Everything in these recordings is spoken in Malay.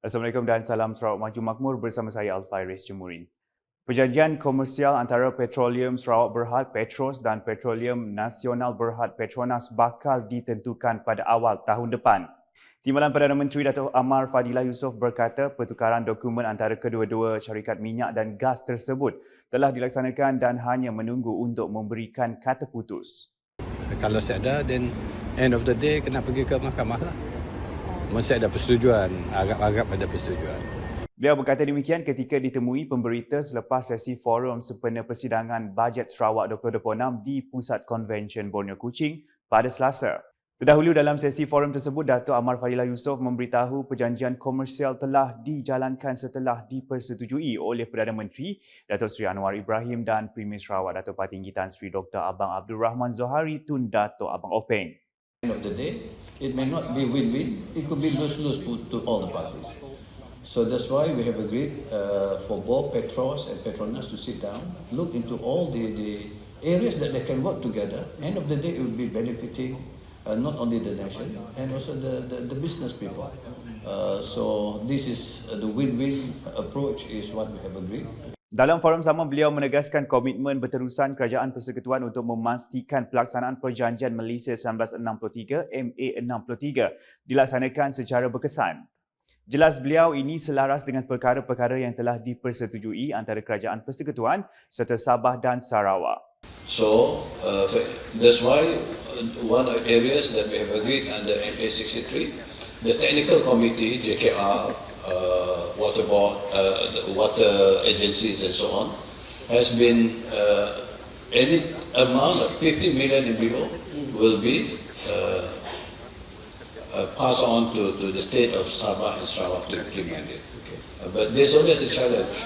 Assalamualaikum dan salam Sarawak Maju Makmur bersama saya Alfairis Jemurin. Perjanjian komersial antara Petroleum Sarawak Berhad Petros dan Petroleum Nasional Berhad Petronas bakal ditentukan pada awal tahun depan. Timbalan Perdana Menteri Datuk Amar Fadilah Yusof berkata pertukaran dokumen antara kedua-dua syarikat minyak dan gas tersebut telah dilaksanakan dan hanya menunggu untuk memberikan kata putus. Kalau saya ada, then end of the day kena pergi ke mahkamah lah. Mesti ada persetujuan, agak-agak ada persetujuan. Beliau berkata demikian ketika ditemui pemberita selepas sesi forum sempena persidangan Bajet Sarawak 2026 di Pusat Convention Borneo Kuching pada Selasa. Terdahulu dalam sesi forum tersebut, Datuk Amar Fadilah Yusof memberitahu perjanjian komersial telah dijalankan setelah dipersetujui oleh Perdana Menteri Datuk Seri Anwar Ibrahim dan Premier Sarawak Datuk Patinggi Tan Sri Dr. Abang Abdul Rahman Zohari Tun Datuk Abang Openg. end of the day, it may not be win-win. It could be lose-lose to, all the parties. So that's why we have agreed uh, for both Petros and Petronas to sit down, look into all the, the areas that they can work together. End of the day, it will be benefiting uh, not only the nation and also the, the, the business people. Uh, so this is uh, the win-win approach is what we have agreed. Dalam forum sama, beliau menegaskan komitmen berterusan Kerajaan Persekutuan untuk memastikan pelaksanaan Perjanjian Malaysia 1963 MA63 dilaksanakan secara berkesan. Jelas beliau ini selaras dengan perkara-perkara yang telah dipersetujui antara Kerajaan Persekutuan serta Sabah dan Sarawak. So uh, that's why uh, one of areas that we have agreed under MA63, the technical committee, JKR, uh, water board, uh, water agencies and so on, has been uh, any amount of 50 million and below will be uh, uh, passed on to, to the state of Sabah and Sarawak to implement it. Uh, but there's always a challenge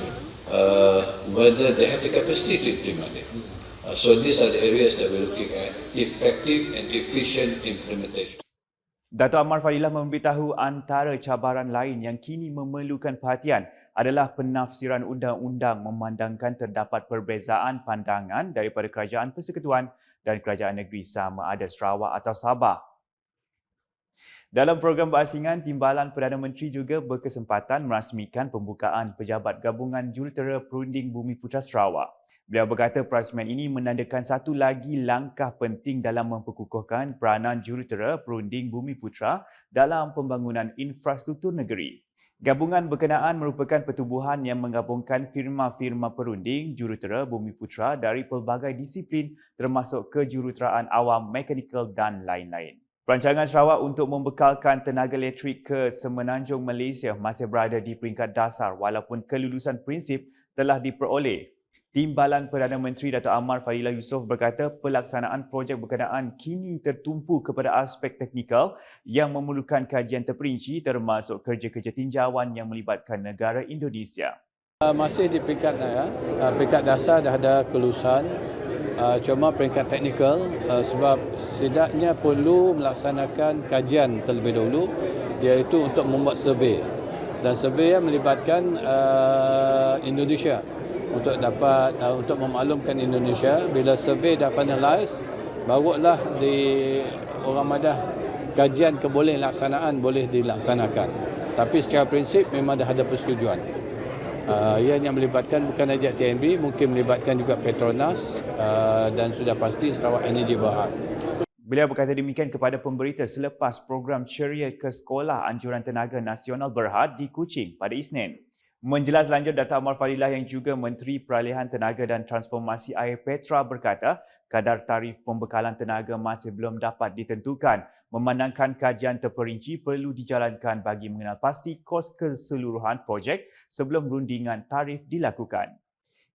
uh, whether they have the capacity to implement it. Uh, so these are the areas that we're looking at, effective and efficient implementation. Dato' Ammar Fadilah memberitahu antara cabaran lain yang kini memerlukan perhatian adalah penafsiran undang-undang memandangkan terdapat perbezaan pandangan daripada Kerajaan Persekutuan dan Kerajaan Negeri sama ada Sarawak atau Sabah. Dalam program berasingan, Timbalan Perdana Menteri juga berkesempatan merasmikan pembukaan Pejabat Gabungan Jurutera Perunding Bumi Putra Sarawak. Beliau berkata perasmian ini menandakan satu lagi langkah penting dalam memperkukuhkan peranan jurutera perunding Bumi Putra dalam pembangunan infrastruktur negeri. Gabungan berkenaan merupakan pertubuhan yang menggabungkan firma-firma perunding jurutera Bumi Putra dari pelbagai disiplin termasuk kejuruteraan awam, mekanikal dan lain-lain. Perancangan Sarawak untuk membekalkan tenaga elektrik ke Semenanjung Malaysia masih berada di peringkat dasar walaupun kelulusan prinsip telah diperoleh Timbalan Perdana Menteri Dato' Amar Fadilah Yusof berkata pelaksanaan projek berkenaan kini tertumpu kepada aspek teknikal yang memerlukan kajian terperinci termasuk kerja-kerja tinjauan yang melibatkan negara Indonesia. Uh, Masih di peringkat ya, peringkat dasar dah ada kelulusan. Uh, Cuma peringkat teknikal sebab setidaknya perlu melaksanakan kajian terlebih dahulu iaitu untuk membuat survey dan survey yang melibatkan Indonesia untuk dapat uh, untuk memaklumkan Indonesia. Bila survey dah finalize barulah di orang madah kajian kebolehan laksanaan boleh dilaksanakan. Tapi secara prinsip memang dah ada persetujuan. Uh, yang melibatkan bukan saja TNB mungkin melibatkan juga Petronas uh, dan sudah pasti Sarawak Energy Berhad. Beliau berkata demikian kepada pemberita selepas program ceria ke sekolah anjuran tenaga nasional Berhad di Kuching pada Isnin. Menjelas lanjut Dato' Amar Fadilah yang juga Menteri Peralihan Tenaga dan Transformasi Air Petra berkata kadar tarif pembekalan tenaga masih belum dapat ditentukan memandangkan kajian terperinci perlu dijalankan bagi mengenal pasti kos keseluruhan projek sebelum rundingan tarif dilakukan.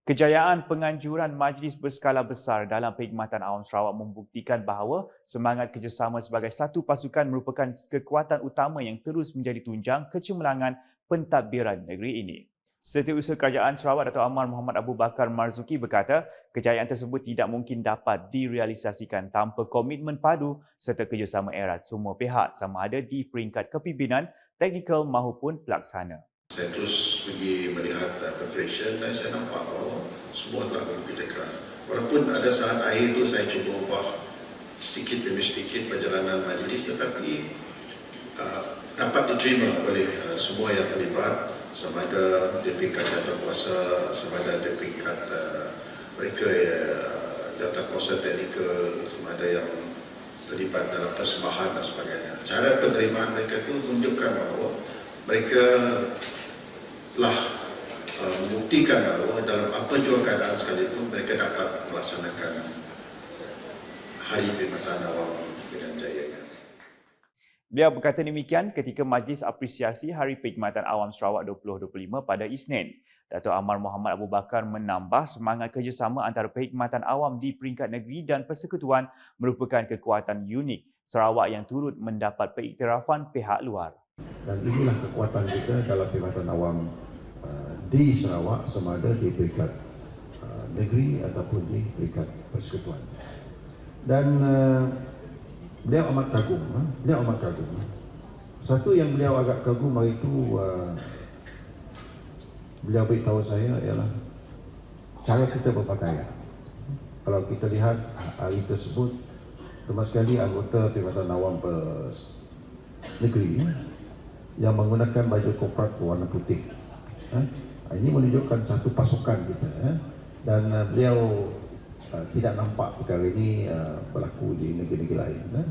Kejayaan penganjuran majlis berskala besar dalam perkhidmatan awam Sarawak membuktikan bahawa semangat kerjasama sebagai satu pasukan merupakan kekuatan utama yang terus menjadi tunjang kecemerlangan pentadbiran negeri ini. Setiausaha Kerajaan Sarawak Dato' Amar Muhammad Abu Bakar Marzuki berkata, kejayaan tersebut tidak mungkin dapat direalisasikan tanpa komitmen padu serta kerjasama erat semua pihak sama ada di peringkat kepimpinan, teknikal maupun pelaksana. Saya terus pergi melihat uh, preparation dan saya nampak bahawa semua telah bekerja keras. Walaupun ada saat akhir tu saya cuba ubah sedikit demi sedikit perjalanan majlis tetapi uh, dapat diterima oleh uh, semua yang terlibat sama ada di tingkat jawatankuasa, sama ada di tingkat uh, mereka uh, jawatankuasa teknikal, sama ada yang terlibat dalam persembahan dan sebagainya. Cara penerimaan mereka itu tunjukkan bahawa mereka telah uh, membuktikan bahawa dalam apa jua keadaan sekalipun mereka dapat melaksanakan Hari Perkhidmatan Awam Medan Jaya ini. Beliau berkata demikian ketika Majlis Apresiasi Hari Perkhidmatan Awam Sarawak 2025 pada Isnin. Dato' Amar Muhammad Abu Bakar menambah semangat kerjasama antara perkhidmatan awam di peringkat negeri dan persekutuan merupakan kekuatan unik Sarawak yang turut mendapat pengiktirafan pihak luar. dan inilah kekuatan kita dalam perkhidmatan awam uh, di Sarawak sama ada di peringkat uh, negeri ataupun di peringkat persekutuan. Dan uh, beliau amat kagum, ha? beliau amat kagum. Satu yang beliau agak kagum hari itu uh, beliau beritahu saya ialah cara kita berpakaian. Kalau kita lihat hari tersebut, terutama sekali anggota Perkhidmatan Awam Pers- Negeri yang menggunakan baju korporat berwarna putih. Ha? Ini menunjukkan satu pasukan kita. Ha? Dan uh, beliau uh, tidak nampak perkara ini uh, berlaku di negeri-negeri lain. Ha?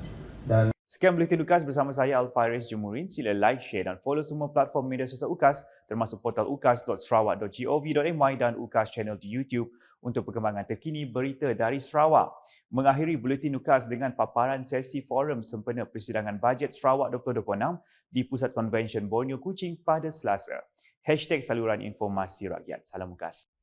Dan Sekian Buletin UKAS bersama saya Alfaris Jumurin. Sila like, share dan follow semua platform media sosial UKAS termasuk portal ukas.sarawak.gov.my dan UKAS channel di YouTube untuk perkembangan terkini berita dari Sarawak. Mengakhiri Buletin UKAS dengan paparan sesi forum sempena persidangan bajet Sarawak 2026 di Pusat Konvensyen Borneo Kuching pada Selasa. Hashtag saluran informasi rakyat. Salam UKAS.